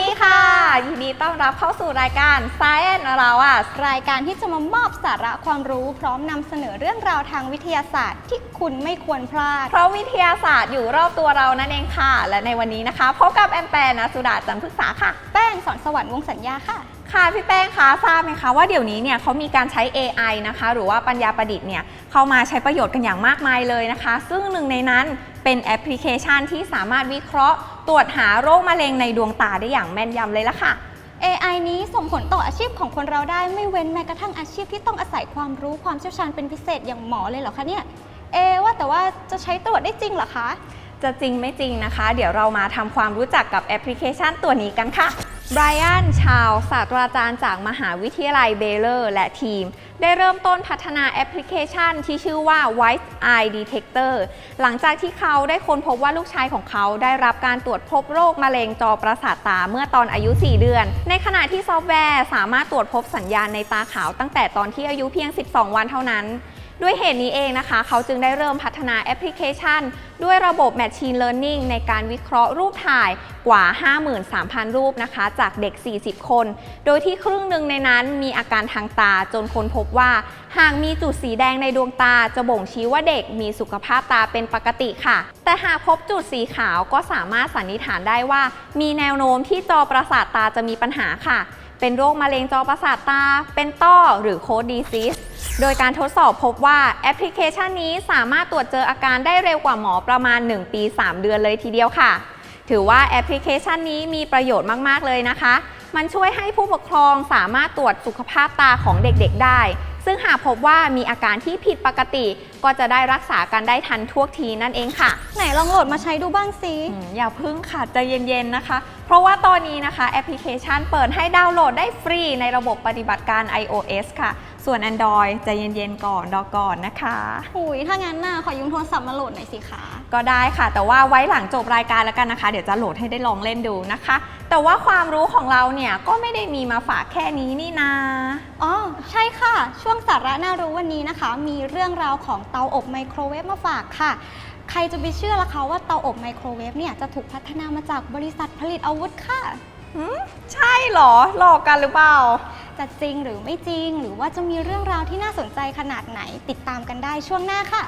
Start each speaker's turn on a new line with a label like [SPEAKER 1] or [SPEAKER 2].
[SPEAKER 1] ดีค่ะ ยินดีต้อนรับเข้าสู่รายการ Science เราอะ
[SPEAKER 2] รายการที่จะมามอบสาระความรู้พร้อมนำเสนอเรื่องราวทางวิทยาศาสตร์ที่คุณไม่ควรพลาด
[SPEAKER 1] เพราะวิทยาศาสตร์อยู่รอบตัวเรานั่นเองค่ะ และในวันนี้นะคะพบกับแอมแปร์นะสุดาจันทร์พฤกษาค่ะ
[SPEAKER 2] แป้งสอนสวรรค์วงสัญญาค่ะ
[SPEAKER 1] ค่ะพี่แป้งคะทราบไหมคะว่าเดี๋ยวนี้เนี่ยเขามีการใช้ AI นะคะ หรือว่าปัญญาประดิษฐ์เนี่ยเข้ามาใช้ประโยชน์กันอย่างมากมายเลยนะคะ ซึ่งหนึ่งในนั้นเป็นแอปพลิเคชันที่สามารถวิเคราะห์ ตรวจหาโรคมะเร็งในดวงตาได้อย่างแม่นยำเลยละค่ะ
[SPEAKER 2] AI นี้ส่งผลต่ออาชีพของคนเราได้ไม่เว้นแม้กระทั่งอาชีพที่ต้องอาศัยความรู้ความเชี่ยวชาญเป็นพิเศษอย่างหมอเลยเหรอคะเนี่ย เอว่าแต่ว่าจะใช้ตรวจได้จริงเหรอคะ
[SPEAKER 1] จะจริงไม่จริงนะคะ เดี๋ยวเรามาทำความรู้จักกับแอปพลิเคชันตัวนี้กันค่ะ ไบรอัน ชาวศาสตราจารย์จากมหาวิทยาลัยเบเลอร์และทีม ได้เริ่มต้นพัฒนาแอปพลิเคชันที่ชื่อว่า White Eye Detector หลังจากที่เขาได้ค้นพบว่าลูกชายของเขาได้รับการตรวจพบโรคมะเร็งจอประสาทตาเมื่อตอนอายุ 4 เดือน ในขณะที่ซอฟต์แวร์สามารถตรวจพบสัญญาณในตาขาวตั้งแต่ตอนที่อายุเพียง 12 วันเท่านั้น ด้วยเหตุนี้เองนะคะ เขาจึงได้เริ่มพัฒนาแอปพลิเคชัน ด้วยระบบ Machine Learning ในการวิเคราะห์รูปถ่ายกว่า 53,000 รูปนะคะ จากเด็ก 40 คน โดยที่ครึ่งหนึ่งในนั้นมีอาการทางตาจนค้นพบว่า หากมีจุดสีแดงในดวงตาจะบ่งชี้ว่าเด็กมีสุขภาพตาเป็นปกติค่ะ แต่หากพบจุดสีขาวก็สามารถสันนิษฐานได้ว่า มีแนวโน้มที่จอประสาทตาจะมีปัญหาค่ะ เป็นโรคมะเร็งจอประสาทตา เป็นต้อหรือโคดดีซิส โดยการทดสอบพบว่าแอปพลิเคชันนี้สามารถตรวจเจออาการได้เร็วกว่าหมอประมาณ 1 ปี 3 เดือนเลยทีเดียวค่ะ ถือว่าแอปพลิเคชันนี้มีประโยชน์มาก ๆ เลยนะคะ มันช่วยให้ผู้ปกครองสามารถตรวจสุขภาพตาของเด็ก ๆ ได้ ซึ่งหากพบว่ามีอาการที่ผิดปกติ ก็จะได้รักษากันได้ทันท่วงทีนั่นเองค่ะ
[SPEAKER 2] ไหนลองโหลดมาใช้ดูบ้างสิ
[SPEAKER 1] อืมอย่าพึ่งค่ะใจเย็นๆนะคะ เพราะว่าตอนนี้นะคะแอปพลิเคชันเปิดให้ดาวน์โหลดได้ฟรีในระบบปฏิบัติการ iOS ค่ะ ส่วน Android ใจเย็นๆก่อนรอก่อนนะคะ
[SPEAKER 2] หุยถ้างั้นน่ะขอยืมโทรศัพท์มาโหลดหน่อยสิคะ
[SPEAKER 1] ก็ได้ค่ะ แต่ว่าไว้หลังจบรายการแล้วกันนะคะ เดี๋ยวจะโหลดให้ได้ลองเล่นดูนะคะ แต่ว่าความรู้ของเราเนี่ยก็ไม่ได้มีมาฝากแค่นี้นี่นา
[SPEAKER 2] อ๋อใช่ค่ะ ช่วงสาระน่ารู้วันนี้นะคะ มีเรื่องราวของเตาอบไมโครเวฟมาฝากค่ะ ใครจะไปเชื่อล่ะคะว่าเตาอบไมโครเวฟเนี่ยจะถูกพัฒนามาจากบริษัทผลิตอาวุธค่ะ
[SPEAKER 1] หืมใช่เหรอหลอกกันหรือเปล่า
[SPEAKER 2] จะจริงหรือไม่จริง หรือว่าจะมีเรื่องราวที่น่าสนใจขนาดไหนติดตามกันได้ช่วงหน้าค่ะ